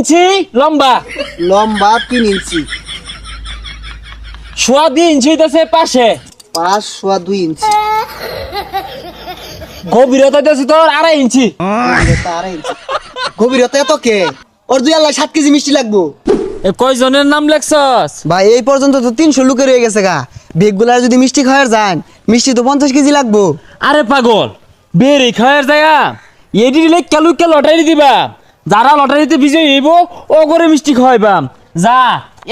ইঞ্চি লম্বা? লম্বা তিন ইঞ্চি। সোয়া দুই ইঞ্চি হইতেছে পাশে। পাঁচ সোয়া দুই ইঞ্চি। গভীরতা হইতেছে তোর আড়াই ইঞ্চি। গভীরতা আড়াই ইঞ্চি। গভীরতা এত কে? ওর দুই আল্লাহ সাত কেজি মিষ্টি লাগবো। এ কয়জনের নাম লেখছস? ভাই এই পর্যন্ত তো তিনশো লোকের হয়ে গেছে গা। বেগগুলার যদি মিষ্টি খাওয়ার যান মিষ্টি তো পঞ্চাশ কেজি লাগবো। আরে পাগল বেরে খাওয়ার জায়গা এডি দিলে কেলু কে লটারি দিবা। যারা লটারিতে বিজয়ী হইব ও করে মিষ্টি খাওয়াইবাম। যা,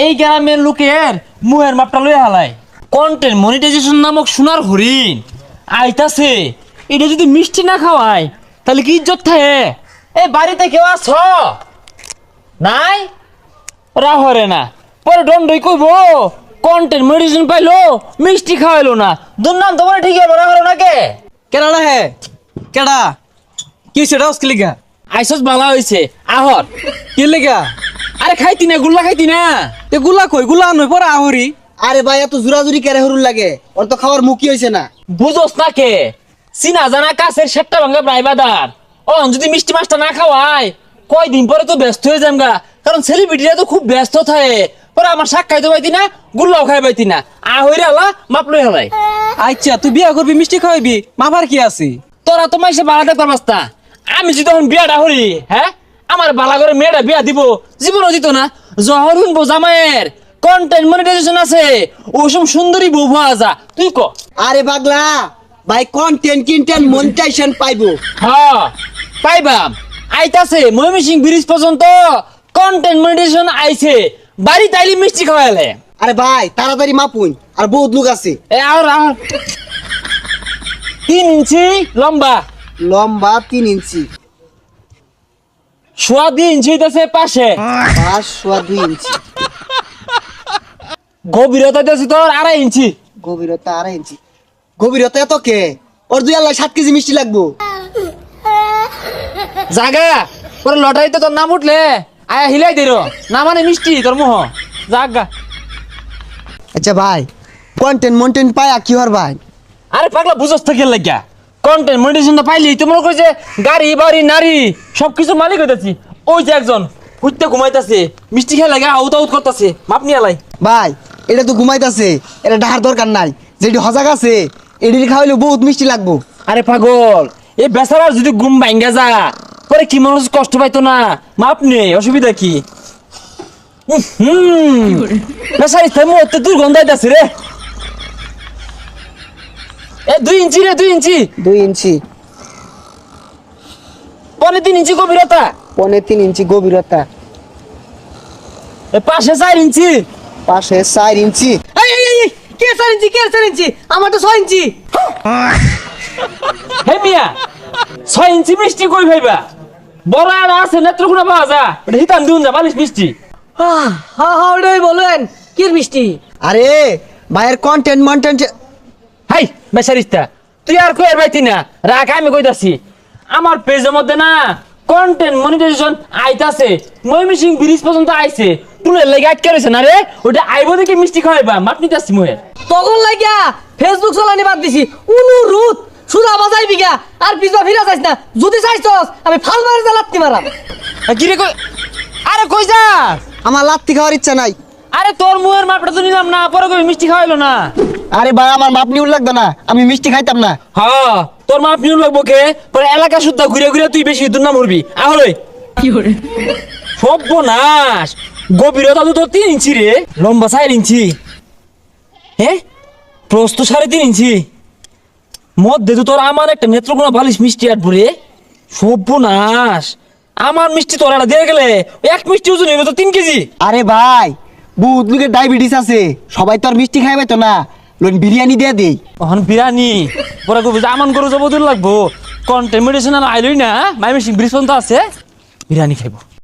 এই গ্রামের লোকের মুহের মাপটা লই হালাই। কন্টেন্ট মনিটাইজেশন নামক সোনার হরিণ। আইতাছে, এটা যদি মিষ্টি না খাওয়াই তাহলে কি ইজ্জত থাকে? এ বাড়িতে কেউ আছ? নাই? রাহরে না। পরে দণ্ডই কইব কন্টেন্ট মেডিসিন পাইলো, মিষ্টি খাওয়াইলো না। দুর্নাম তোমার ঠিক হবে রাহরে না কে কেডা হে কেডা? কি সেটা লিগা? আইসস বালা হইছে আহর। কি লিগা? আরে খাইতি না গুল্লা খাইতি না। তে গুলা কই? গুলা নই পরে আহরি। আরে ভাই এত জোরাজুরি কেড়ে হরুন লাগে? ওর তো খাওয়ার মুখই হয়েছে না। বুঝোস না কে? চিনা জানা কাছের সেটটা ভাঙ্গা প্রায় বাদার। ও যদি মিষ্টি মাছটা না খাওয়াই কয়দিন পরে তো ব্যস্ত হয়ে যাম গা। কারণ সেলিব্রিটিরা তো খুব ব্যস্ত থাকে। পরে আমার শাক খাইতে পাইতি না গুল্লাও খাই পাইতি না। আহরে আলা মাপ লই হালাই আচ্ছা তুই বিয়া করবি মিষ্টি খাওয়াবি মাফার কি আছে? তোরা তো মাইসে দেখবার পাস্তা আমি যদি তখন বিয়াটা হরি হ্যাঁ আমার বালা করে মেয়েটা বিয়া দিব জীবনও দিত না। জহর শুনব জামাইয়ের। কন্টেন্ট মনিটাইজেশন আছে। ওসব সুন্দরী বউ পাওয়া যা। তুই ক। আরে পাগলা ভাই কন্টেন্ট কিনটেন মনিটাইজেশন পাইবো। হ্যাঁ পাইবাম। আইতাছে ময়মনসিং ব্রিজ পর্যন্ত কন্টেন্ট মনিটাইজেশন আইছে। বাড়ি তাইলি মিষ্টি খাওয়ালে। আরে ভাই তাড়াতাড়ি মাপুন আর বহুত লোক আছে। এ আর আর তিন ইঞ্চি লম্বা। লম্বা তিন ইঞ্চি। সোয়া দুই ইঞ্চি হইতেছে পাশে। পাঁচ সোয়া দুই ইঞ্চি। গভীরতা হইতেছে তোর আড়াই ইঞ্চি। গভীরতা আড়াই ইঞ্চি। গভীরতা এত কে? ওর দুই আল্লাহ সাত কেজি মিষ্টি লাগবো। জাগা পরে লটারিতে তোর নাম উঠলে আয়া হিলাই দিল। না মানে মিষ্টি তোর মুহ। জাগা আচ্ছা ভাই কন্টেন্ট মন্টেন্ট পায়া কি হর ভাই? আরে পাগলা বুঝস থেকে লাগিয়া। কন্টেন্ট মনিটাইজেশনটা পাইলি তো মনে করছে গাড়ি বাড়ি নারী সব কিছু মালিক হইতাছি। ওই যে একজন হুইতে ঘুমাইতাছে মিষ্টি খেয়ে লাগে আউট আউট করতেছে মাপ নিয়ে লাই ভাই এটা তো ঘুমাইতাছে এটা ডাহার দরকার নাই যেটি হজাক আছে এটি খাওয়াইলে বহুত মিষ্টি লাগবো। আরে পাগল এই বেচারার যদি ঘুম ভাঙ্গা যা পরে কি মানুষ কষ্ট পাইতো না? মাপ নেই অসুবিধা কি? হুম। বেচারি তো দুর্গন্ধ আইতাছে রে। এ দুই ইঞ্চি রে দুই ইঞ্চি। দুই ইঞ্চি। তিন ইঞ্চি গভীরতা। পনে তিন ইঞ্চি গভীরতা। এ পাশে চার ইঞ্চি। পাশে চার ইঞ্চি। এই এই এই কে চার ইঞ্চি কে চার ইঞ্চি? আমার তো ছয় ইঞ্চি। হে মিয়া ছয় ইঞ্চি মিষ্টি কই ভাইবা? বড় আর আছে নেত্রকোনা পাওয়া যা এটা হিতাম দিউন যা বালিশ মিষ্টি। ওটাই বলেন কি মিষ্টি? আরে ভাইয়ের কন্টেন্ট মন্টেন্ট হাই বেচারিস্তা তুই আর কই পাইতি না রাখ আমি কইতাছি। আমার পেজের মধ্যে না কন্টেন্ট মনিটাইজেশন আইতাছে। ময়মনসিং ব্রিজ পর্যন্ত আইছে। টুলের লেগে আটকে রয়েছে না রে? ওটা আইব দেখে মিষ্টি খাওয়াইবা মাপ নিতাছি মহের তখন লাগিয়া ফেসবুক চলানি বাদ দিছি। অনুরোধ সুদা বাজাই বিঘা আর পিছবা ফিরা যাইস না। যদি চাইছস আমি ফাল মারি লাত্তি মারাম। কি রে কই? আরে কই যা আমার লাত্তি খাওয়ার ইচ্ছা নাই। আরে তোর মুহের মাপটা তো নিলাম না পরে কই মিষ্টি খাওয়াইলো না। আরে ভাই আমার মাপ নিউল লাগতো না। আমি মিষ্টি খাইতাম না। হ্যাঁ তোর মাপ নিউ লাগবো কে? পরে এলাকা শুদ্ধ ঘুরে ঘুরে তুই বেশি দুর্নাম উঠবি আহলে। কি করে সর্বনাশ। গভীরতা তো তোর তিন ইঞ্চি রে। লম্বা চার ইঞ্চি। হ্যাঁ প্রস্ত সাড়ে তিন ইঞ্চি। মধ্যে তো তোর আমার একটা নেত্রকোনা বালিশ মিষ্টি আটবো সর্বনাশ। আমার মিষ্টি তোর একটা দিয়ে গেলে এক মিষ্টি ওজন হইবে তো তিন কেজি। আরে ভাই বহুত লোকের ডায়াবেটিস আছে। সবাই তো আর মিষ্টি খাইবে তো না। লোন বিরিয়ানি দিয়ে দেই। অহন বিরিয়ানি? পরে কবি আমান যাব যাব দূর লাগবো কন্টেমিনেশন মেডিসিন আইলই না মাইমেসিং ব্রিজ পর্যন্ত আছে। বিরিয়ানি খাইবো।